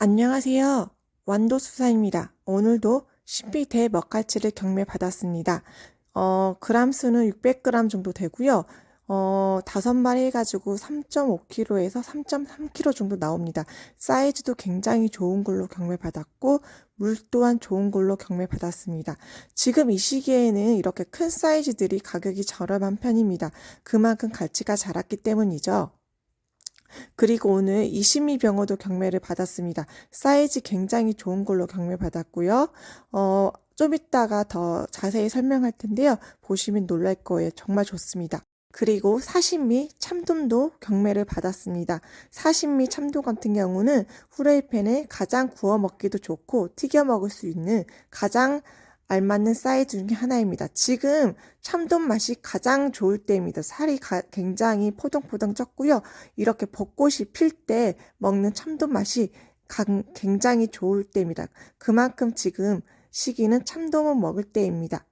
안녕하세요. 완도수사입니다. 오늘도 신비 대먹갈치를 경매받았습니다. 어, 그람 수는 600g 정도 되고요. 어, 다섯 마리 해가지고 3.5kg에서 3.3kg 정도 나옵니다. 사이즈도 굉장히 좋은 걸로 경매받았고, 물 또한 좋은 걸로 경매받았습니다. 지금 이 시기에는 이렇게 큰 사이즈들이 가격이 저렴한 편입니다. 그만큼 갈치가 자랐기 때문이죠. 그리고 오늘 이심미 병어도 경매를 받았습니다. 사이즈 굉장히 좋은 걸로 경매 받았고요. 어, 좀 이따가 더 자세히 설명할 텐데요. 보시면 놀랄 거예요. 정말 좋습니다. 그리고 사신미 참돔도 경매를 받았습니다. 사신미 참돔 같은 경우는 후라이팬에 가장 구워 먹기도 좋고 튀겨 먹을 수 있는 가장 알맞는 사이즈 중에 하나입니다. 지금 참돔 맛이 가장 좋을 때입니다. 살이 가- 굉장히 포동포동 쪘고요. 이렇게 벚꽃이 필 때 먹는 참돔 맛이 강- 굉장히 좋을 때입니다. 그만큼 지금 시기는 참돔을 먹을 때입니다.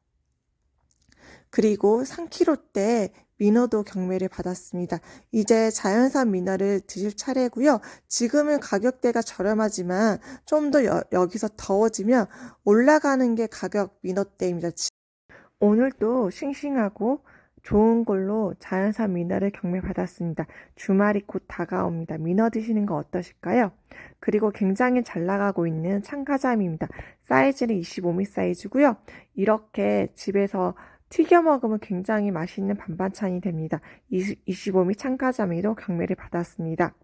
그리고 3kg대 민어도 경매를 받았습니다. 이제 자연산 민어를 드실 차례고요. 지금은 가격대가 저렴하지만 좀 더 여기서 더워지면 올라가는 게 가격 민어대입니다. 지- 오늘도 싱싱하고 좋은 걸로 자연산 민어를 경매 받았습니다. 주말이 곧 다가옵니다. 민어 드시는 거 어떠실까요? 그리고 굉장히 잘 나가고 있는 참가자미입니다. 사이즈는 25mm 사이즈고요. 이렇게 집에서 튀겨 먹으면 굉장히 맛있는 반반찬이 됩니다. 25mm 참가자미도 경매를 받았습니다.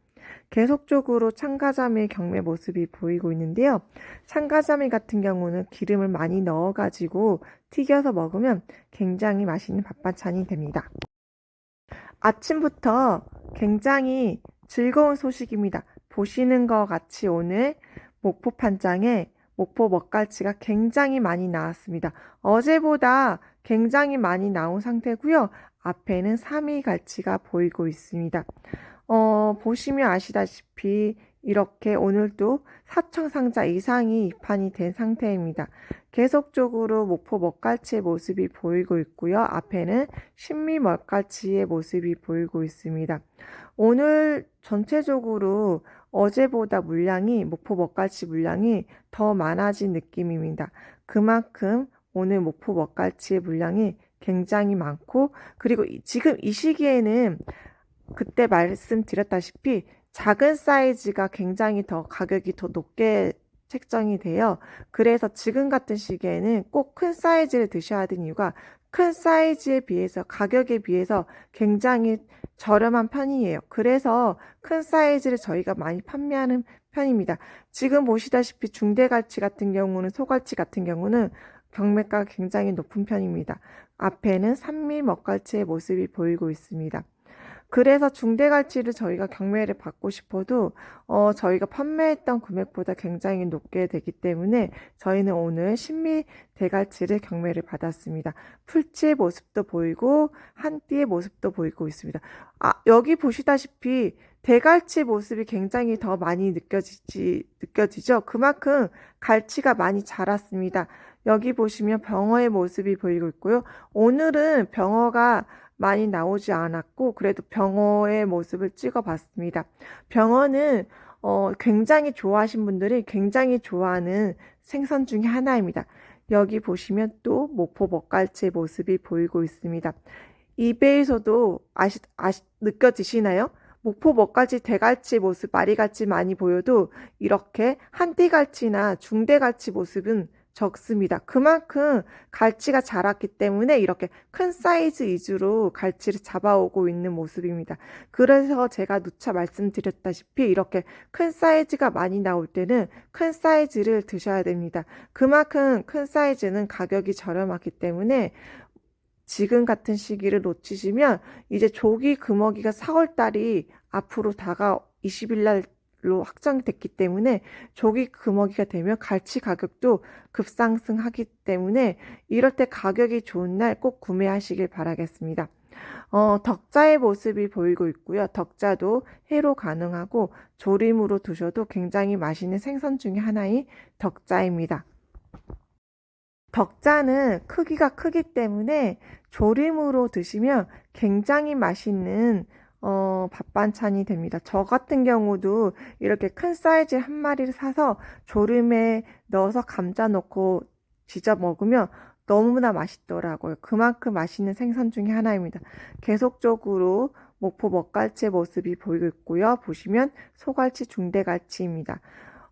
계속적으로 참가자미 경매 모습이 보이고 있는데요. 참가자미 같은 경우는 기름을 많이 넣어가지고 튀겨서 먹으면 굉장히 맛있는 밥반찬이 됩니다. 아침부터 굉장히 즐거운 소식입니다. 보시는 것 같이 오늘 목포 판장에 목포 먹갈치가 굉장히 많이 나왔습니다. 어제보다 굉장히 많이 나온 상태고요. 앞에는 3위 갈치가 보이고 있습니다. 어, 보시면 아시다시피 이렇게 오늘도 4천 상자 이상이 입판이 된 상태입니다. 계속적으로 목포 먹갈치의 모습이 보이고 있고요. 앞에는 신미 먹갈치의 모습이 보이고 있습니다. 오늘 전체적으로 어제보다 물량이 목포 먹갈치 물량이 더 많아진 느낌입니다. 그만큼 오늘 목포 먹갈치의 물량이 굉장히 많고 그리고 지금 이 시기에는 그때 말씀드렸다시피 작은 사이즈가 굉장히 더 가격이 더 높게 책정이 돼요. 그래서 지금 같은 시기에는 꼭 큰 사이즈를 드셔야 되는 이유가 큰 사이즈에 비해서 가격에 비해서 굉장히 저렴한 편이에요. 그래서 큰 사이즈를 저희가 많이 판매하는 편입니다. 지금 보시다시피 중대갈치 같은 경우는 소갈치 같은 경우는 경매가가 굉장히 높은 편입니다. 앞에는 산미 먹갈치의 모습이 보이고 있습니다. 그래서 중대갈치를 저희가 경매를 받고 싶어도 어, 저희가 판매했던 금액보다 굉장히 높게 되기 때문에 저희는 오늘 신미 대갈치를 경매를 받았습니다. 풀치의 모습도 보이고 한 띠의 모습도 보이고 있습니다. 아, 여기 보시다시피 대갈치 모습이 굉장히 더 많이 느껴지지, 느껴지죠? 그만큼 갈치가 많이 자랐습니다. 여기 보시면 병어의 모습이 보이고 있고요. 오늘은 병어가 많이 나오지 않았고 그래도 병어의 모습을 찍어 봤습니다. 병어는 어, 굉장히 좋아하신 분들이 굉장히 좋아하는 생선 중에 하나입니다. 여기 보시면 또 목포 먹갈치의 모습이 보이고 있습니다. 이배에서도 아시, 아시, 느껴지시나요? 목포 먹갈치, 대갈치 모습, 마리갈치 많이 보여도 이렇게 한띠갈치나 중대갈치 모습은 적습니다. 그만큼 갈치가 자랐기 때문에 이렇게 큰 사이즈 위주로 갈치를 잡아오고 있는 모습입니다. 그래서 제가 누차 말씀드렸다시피 이렇게 큰 사이즈가 많이 나올 때는 큰 사이즈를 드셔야 됩니다. 그만큼 큰 사이즈는 가격이 저렴하기 때문에 지금 같은 시기를 놓치시면 이제 조기 금어기가 4월 달이 앞으로 다가 20일 날 로 확정이 됐기 때문에 조기 금어기가 되면 갈치 가격도 급상승하기 때문에 이럴 때 가격이 좋은 날 꼭 구매하시길 바라겠습니다. 어, 덕자의 모습이 보이고 있고요. 덕자도 회로 가능하고 조림으로 드셔도 굉장히 맛있는 생선 중에 하나인 덕자입니다. 덕자는 크기가 크기 때문에 조림으로 드시면 굉장히 맛있는 어, 밥 반찬이 됩니다. 저 같은 경우도 이렇게 큰 사이즈 한 마리를 사서 조림에 넣어서 감자 넣고 지져 먹으면 너무나 맛있더라고요. 그만큼 맛있는 생선 중에 하나입니다. 계속적으로 목포 먹갈치의 모습이 보이고 있고요. 보시면 소갈치, 중대갈치입니다.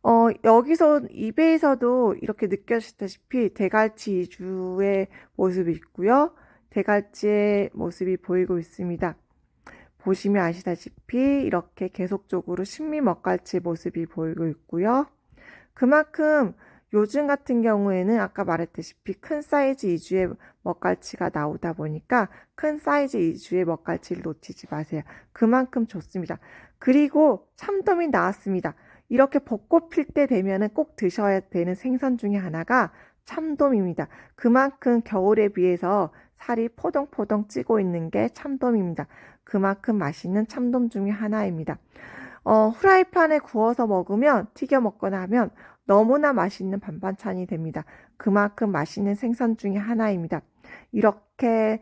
어, 여기서 이베에서도 이렇게 느껴지다시피 대갈치 이주의 모습이 있고요. 대갈치의 모습이 보이고 있습니다. 보시면 아시다시피 이렇게 계속적으로 신미 먹갈치의 모습이 보이고 있고요. 그만큼 요즘 같은 경우에는 아까 말했다시피 큰 사이즈 이주의 먹갈치가 나오다 보니까 큰 사이즈 이주의 먹갈치를 놓치지 마세요. 그만큼 좋습니다. 그리고 참돔이 나왔습니다. 이렇게 벚꽃 필 때 되면은 꼭 드셔야 되는 생선 중에 하나가 참돔입니다. 그만큼 겨울에 비해서 살이 포동포동 찌고 있는 게 참돔입니다. 그만큼 맛있는 참돔 중에 하나입니다. 어, 후라이팬에 구워서 먹으면 튀겨 먹거나 하면 너무나 맛있는 반반찬이 됩니다. 그만큼 맛있는 생선 중에 하나입니다. 이렇게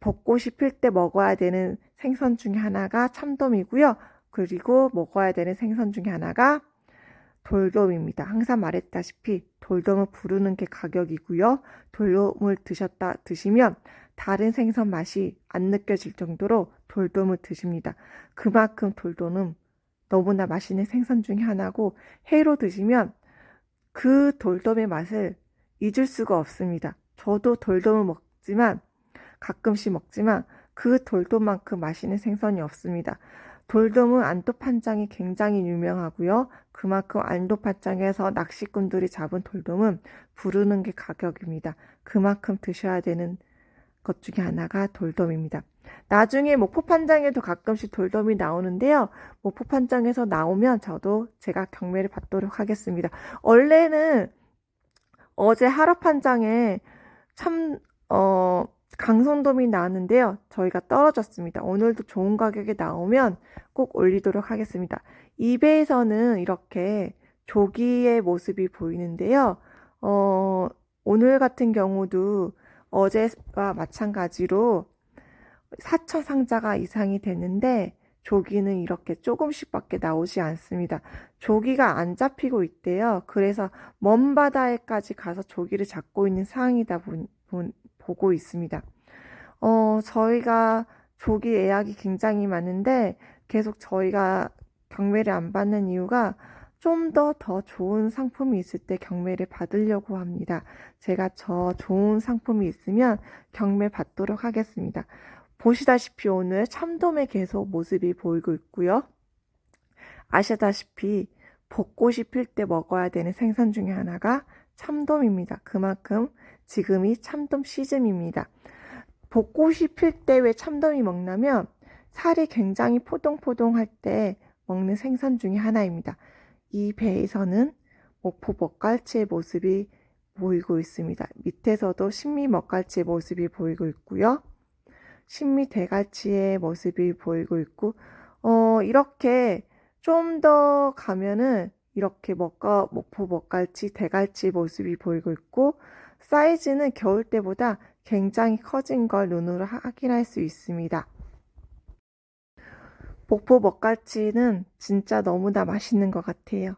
벚꽃이 필 때 먹어야 되는 생선 중에 하나가 참돔이고요. 그리고 먹어야 되는 생선 중에 하나가 돌돔입니다. 항상 말했다시피 돌돔을 부르는 게 가격이고요. 돌돔을 드셨다 드시면 다른 생선 맛이 안 느껴질 정도로 돌돔을 드십니다. 그만큼 돌돔은 너무나 맛있는 생선 중에 하나고 회로 드시면 그 돌돔의 맛을 잊을 수가 없습니다. 저도 돌돔을 먹지만 가끔씩 먹지만 그 돌돔만큼 맛있는 생선이 없습니다. 돌돔은 안도판장이 굉장히 유명하고요. 그만큼 안도판장에서 낚시꾼들이 잡은 돌돔은 부르는 게 가격입니다. 그만큼 드셔야 되는 것 중에 하나가 돌돔입니다. 나중에 목포판장에도 가끔씩 돌돔이 나오는데요. 목포판장에서 나오면 저도 제가 경매를 받도록 하겠습니다. 원래는 어제 하라판장에 참, 어, 강선돔이 나왔는데요. 저희가 떨어졌습니다. 오늘도 좋은 가격에 나오면 꼭 올리도록 하겠습니다. 이베에서는 이렇게 조기의 모습이 보이는데요. 어, 오늘 같은 경우도 어제와 마찬가지로 4천 상자가 이상이 되는데 조기는 이렇게 조금씩밖에 나오지 않습니다. 조기가 안 잡히고 있대요. 그래서 먼 바다에까지 가서 조기를 잡고 있는 상황이다 보, 보, 보고 있습니다. 어, 저희가 조기 예약이 굉장히 많은데 계속 저희가 경매를 안 받는 이유가 좀더더 좋은 상품이 있을 때 경매를 받으려고 합니다. 제가 저 좋은 상품이 있으면 경매 받도록 하겠습니다. 보시다시피 오늘 참돔의 계속 모습이 보이고 있고요. 아시다시피 벚꽃이 필 때 먹어야 되는 생선 중에 하나가 참돔입니다. 그만큼 지금이 참돔 시즌입니다. 벚꽃이 필 때 왜 참돔이 먹냐면 살이 굉장히 포동포동할 때 먹는 생선 중에 하나입니다. 이 배에서는 목포 먹갈치의 모습이 보이고 있습니다. 밑에서도 신미 먹갈치의 모습이 보이고 있고요. 신미 대갈치의 모습이 보이고 있고, 어, 이렇게 좀 더 가면은 이렇게 먹가, 목포 먹갈치, 대갈치 모습이 보이고 있고, 사이즈는 겨울 때보다 굉장히 커진 걸 눈으로 확인할 수 있습니다. 목포 먹갈치는 진짜 너무나 맛있는 것 같아요.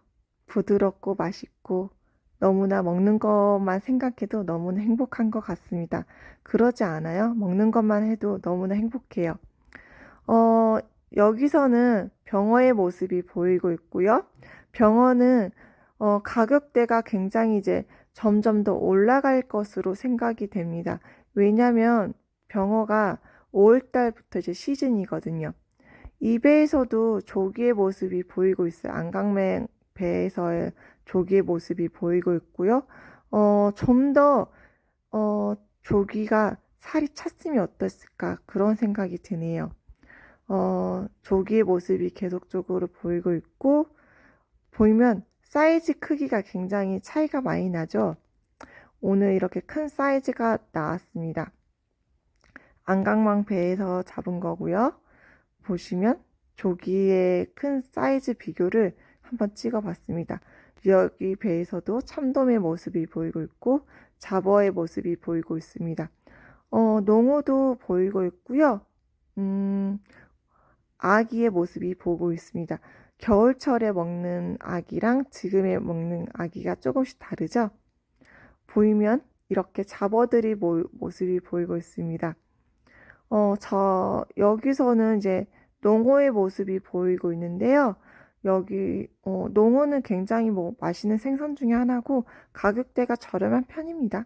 부드럽고 맛있고 너무나 먹는 것만 생각해도 너무나 행복한 것 같습니다. 그러지 않아요? 먹는 것만 해도 너무나 행복해요. 어, 여기서는 병어의 모습이 보이고 있고요. 병어는 어, 가격대가 굉장히 이제 점점 더 올라갈 것으로 생각이 됩니다. 왜냐면 병어가 5월달부터 이제 시즌이거든요. 이 배에서도 조기의 모습이 보이고 있어요. 안강맹 배에서의 조기의 모습이 보이고 있고요. 어, 좀 더, 어, 조기가 살이 찼으면 어땠을까 그런 생각이 드네요. 어, 조기의 모습이 계속적으로 보이고 있고, 보이면 사이즈 크기가 굉장히 차이가 많이 나죠. 오늘 이렇게 큰 사이즈가 나왔습니다. 안강망 배에서 잡은 거고요. 보시면 조기의 큰 사이즈 비교를 한번 찍어 봤습니다. 여기 배에서도 참돔의 모습이 보이고 있고 잡어의 모습이 보이고 있습니다. 어, 농어도 보이고 있고요. 음, 아기의 모습이 보고 있습니다. 겨울철에 먹는 아기랑 지금에 먹는 아기가 조금씩 다르죠? 보이면 이렇게 잡어들이 모, 모습이 보이고 있습니다. 어, 저, 여기서는 이제 농어의 모습이 보이고 있는데요. 여기, 어, 농어는 굉장히 뭐 맛있는 생선 중에 하나고 가격대가 저렴한 편입니다.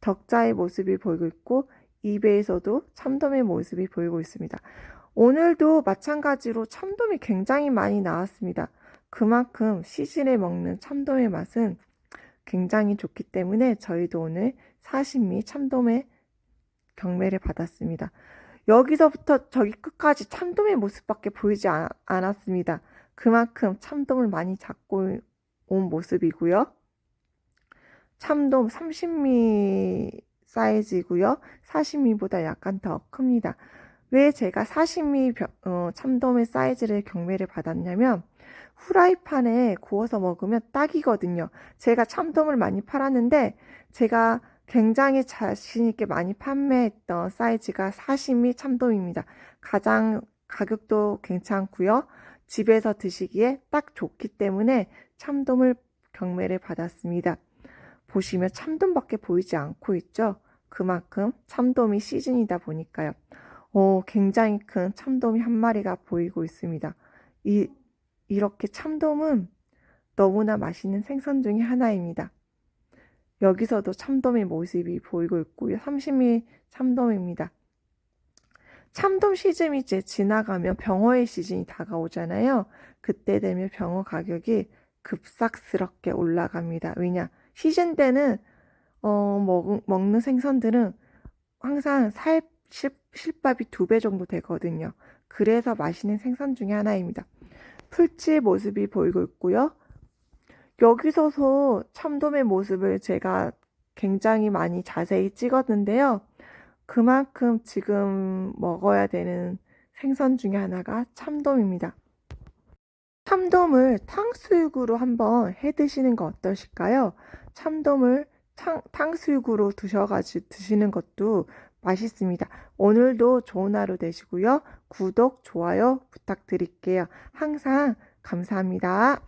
덕자의 모습이 보이고 있고, 이베에서도 참돔의 모습이 보이고 있습니다. 오늘도 마찬가지로 참돔이 굉장히 많이 나왔습니다. 그만큼 시즌에 먹는 참돔의 맛은 굉장히 좋기 때문에 저희도 오늘 사시미 참돔의 경매를 받았습니다. 여기서부터 저기 끝까지 참돔의 모습밖에 보이지 아- 않았습니다. 그만큼 참돔을 많이 잡고 온 모습이고요. 참돔 30미 사이즈이고요. 40미보다 약간 더 큽니다. 왜 제가 40미 벼- 어, 참돔의 사이즈를 경매를 받았냐면 후라이팬에 구워서 먹으면 딱이거든요. 제가 참돔을 많이 팔았는데 제가 굉장히 자신 있게 많이 판매했던 사이즈가 40미 참돔입니다. 가장 가격도 괜찮고요. 집에서 드시기에 딱 좋기 때문에 참돔을 경매를 받았습니다. 보시면 참돔밖에 보이지 않고 있죠. 그만큼 참돔이 시즌이다 보니까요. 오, 굉장히 큰 참돔이 한 마리가 보이고 있습니다. 이, 이렇게 참돔은 너무나 맛있는 생선 중에 하나입니다. 여기서도 참돔의 모습이 보이고 있고요. 30미 참돔입니다. 참돔 시즌이 이제 지나가면 병어의 시즌이 다가오잖아요. 그때 되면 병어 가격이 급삭스럽게 올라갑니다. 왜냐? 시즌 때는 어, 먹, 먹는 생선들은 항상 살, 실, 실밥이 두 배 정도 되거든요. 그래서 맛있는 생선 중에 하나입니다. 풀치 모습이 보이고 있고요. 여기서서 참돔의 모습을 제가 굉장히 많이 자세히 찍었는데요. 그만큼 지금 먹어야 되는 생선 중에 하나가 참돔입니다. 참돔을 탕수육으로 한번 해 드시는 거 어떠실까요? 참돔을 탕, 탕수육으로 드셔가지고 드시는 것도 맛있습니다. 오늘도 좋은 하루 되시고요. 구독, 좋아요 부탁드릴게요. 항상 감사합니다.